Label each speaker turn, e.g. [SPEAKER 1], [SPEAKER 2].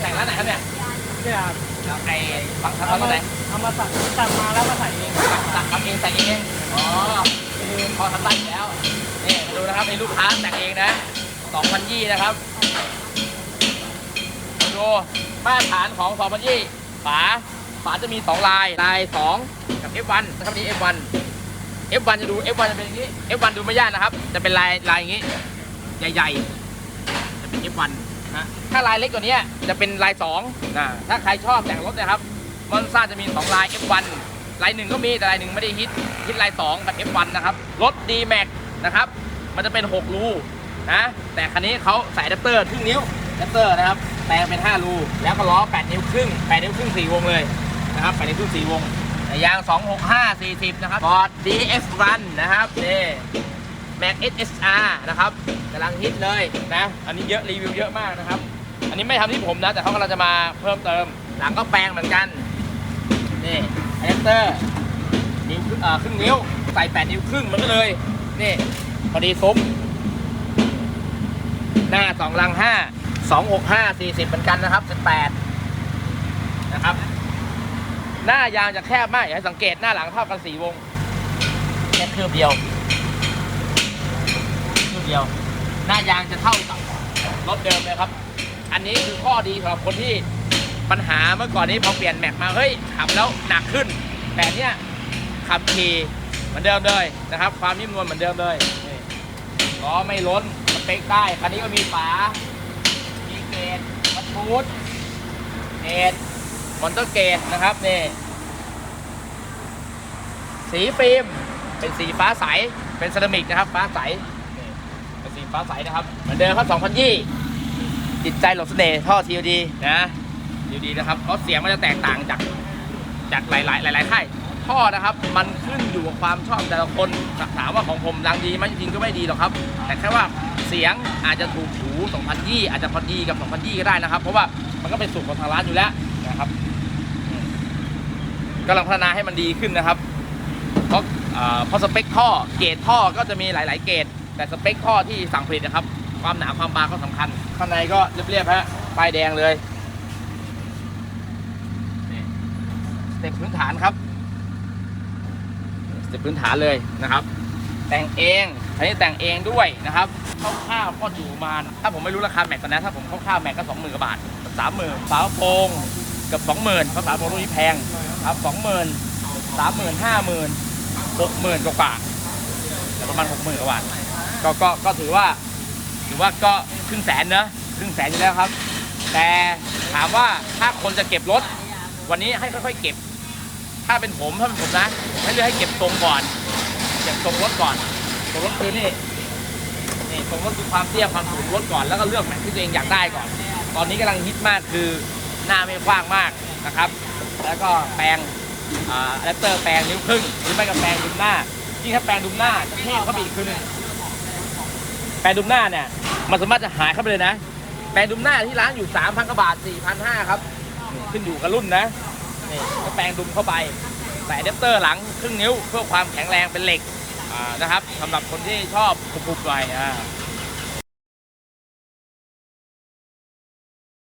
[SPEAKER 1] แต่งร้านไหนครับเนี่ย
[SPEAKER 2] เนี่ยครับ
[SPEAKER 1] ไอ้ฟังทำ
[SPEAKER 2] เอา
[SPEAKER 1] ร้าน
[SPEAKER 2] มา
[SPEAKER 1] ไหน
[SPEAKER 2] เอามาสั่งสั่งมาแล้วมาใส่เอง
[SPEAKER 1] สั่งทำเองแต่งเองอ๋อคือพอทำได้อยู่แล้วนี่มาดูนะครับไอ้ลูกค้าแต่งเองนะ2,000ยี่นะครับมาดูมาตรฐานของ2,000ยี่ฝาฝาจะมี 2 ลายลาย 2 กับ F1 นะครับนี่ F1 F1 จะดู F1 จะเป็นอย่างนี้ F1 ดูไม่ยากนะครับ จะเป็นลายลายอย่างนี้ ใหญ่ๆจะเป็น F1 นะถ้าลายเล็กกว่านี้จะเป็นลาย2นะถ้าใครชอบแต่งรถนะครับมอนซ่าจะมี 2 ลาย F1 ลายหนึ่งก็มีแต่ลายหนึ่งไม่ได้ฮิตฮิตลาย2กับ F1 นะครับรถ D Max นะครับ มันจะเป็น 6 รูนะแต่คันนี้เขาใส่อะแดปเตอร์ครึ่งนิ้วอะแดปเตอร์นะครับแปลงเป็น 5 รู แล้วก็ล้อ 8 นิ้วครึ่ง 8 นิ้วครึ่ง 4 วงเลยนะครับ 8 นิ้วครึ่ง 4 วงแต่ยาง 265 40 นะครับ Ford DS Run นะครับนี่ Max SSR นะครับกำลังฮิตเลยนะอันนี้เยอะรีวิวเยอะมากนะครับ อันนี้ไม่ทำที่ผมนะ แต่เขากำลังจะมาเพิ่มเติม หลังก็แปลงเหมือนกัน นี่อะแดปเตอร์นิ้วครึ่งเอ่อครึ่งนิ้วใส่8นิ้วครึ่งมันก็เลย นี่พอดีซุ้มหน้า2ลัง5 2 6 5 40เหมือนกันนะครับ18นะครับ หน้ายางจะแคบมาก อย่าให้สังเกตหน้าหลังเท่ากัน4วงแค่คืบเดียว เดียว หน้ายางจะเท่ากับรถเดิมเลยครับ อันนี้คือข้อดีสำหรับคนที่ปัญหาเมื่อก่อนนี้พอเปลี่ยนแม็กมาเฮ้ยขับแล้วหนักขึ้น แต่เนี้ยขับขี่เหมือนเดิมเลยนะครับ ความนิ่มนวลเหมือนเดิมเลยนี่ล้อไม่ล้นสเปคได้คันนี้ก็มีฝา มีเกตมัดฟูดเกตมอนเตอร์เกตนะครับนี่สีฟิล์มเป็นสีฟ้าใส เป็นเซรามิกนะครับ ฟ้าใส สีฟ้าใสนะครับ เหมือนเดิมครับ2020จิตใจหลงเสน่ห์ท่อ TOD นะ TOD นะครับเพราะเสียงมันจะแตกต่างจากจากหลาย ๆ หลาย ๆ ค่ายท่อนะครับ มันขึ้นอยู่กับความชอบแต่ละคนถามว่าของผมดังดีไหมจริงๆก็ไม่ดีหรอกครับ แต่แค่ว่าเสียงอาจจะถูกหู2020อาจจะพอดีกับ2020ก็ได้นะครับ เพราะว่ามันก็เป็นสูตรของทางร้านอยู่แล้วนะครับอืมกำลังพัฒนาให้มันดีขึ้นนะครับ เพราะเอ่อเพราะสเปคท่อเกรดท่อก็จะมีหลาย ๆ เกรด แต่สเปคท่อที่สั่งผลิตนะครับ ความหนาความบางก็สำคัญ ข้างในก็เรียบๆฮะป้ายแดงเลยนี่สเต็ปพื้นฐานครับสเต็ปพื้นฐานเลยนะครับ แต่งเองอันนี้แต่งเองด้วยนะครับคร่าวๆก็อยู่ประมาณถ้าผมไม่รู้ราคาแม็กตอนนี้ถ้าผมคร่าวๆแม็กก็สองหมื่นกว่าบาทสามหมื่นฝาโปรงเกับสองหมื่นเพราะฝาโปรงรุ่นนี้แพงครับสองหมื่นสามหมื่นห้าหมื่นหกหมื่นกว่าๆแต่ประมาณหกหมื่นกว่าบาท ก็ก็ก็ถือว่าถือว่าก็ครึ่งแสนเนอะครึ่งแสนอยู่แล้วครับ แต่ถามว่าถ้าคนจะเก็บรถ วันนี้ให้ค่อยๆเก็บ ถ้าเป็นผมถ้าเป็นผมนะให้เลือกให้เก็บตรงก่อนเก็บตรงรถก่อนตรงรถคือนี่นี่ตรงรถคือความเตี้ยความสูงรถก่อนแล้วก็เลือกแม็กที่ตัวเองอยากได้ก่อน ตอนนี้กำลังฮิตมากคือหน้าไม่กว้างมากนะครับ แล้วก็แปลงอะแดปเตอร์แปลงนิ้วครึ่งหรือไม่ก็แปลงดุมหน้ายิ่งถ้าแปลงดุมหน้าจะเทพเข้าไปอีกคือหนึง แปลงดุมหน้าเนี่ย มันสามารถจะหายเข้าไปเลยนะ แปลงดุมหน้าที่ร้านอยู่3,000กว่าบาท4,500ครับ ขึ้นอยู่กับรุ่นนะ นี่ก็แปลงดุมเข้าไป แต่อะแดปเตอร์หลังครึ่งนิ้วเพื่อความแข็งแรงเป็นเหล็ก อ่า นะครับสำหรับคนที่ชอบปุบๆหน่อยอ่า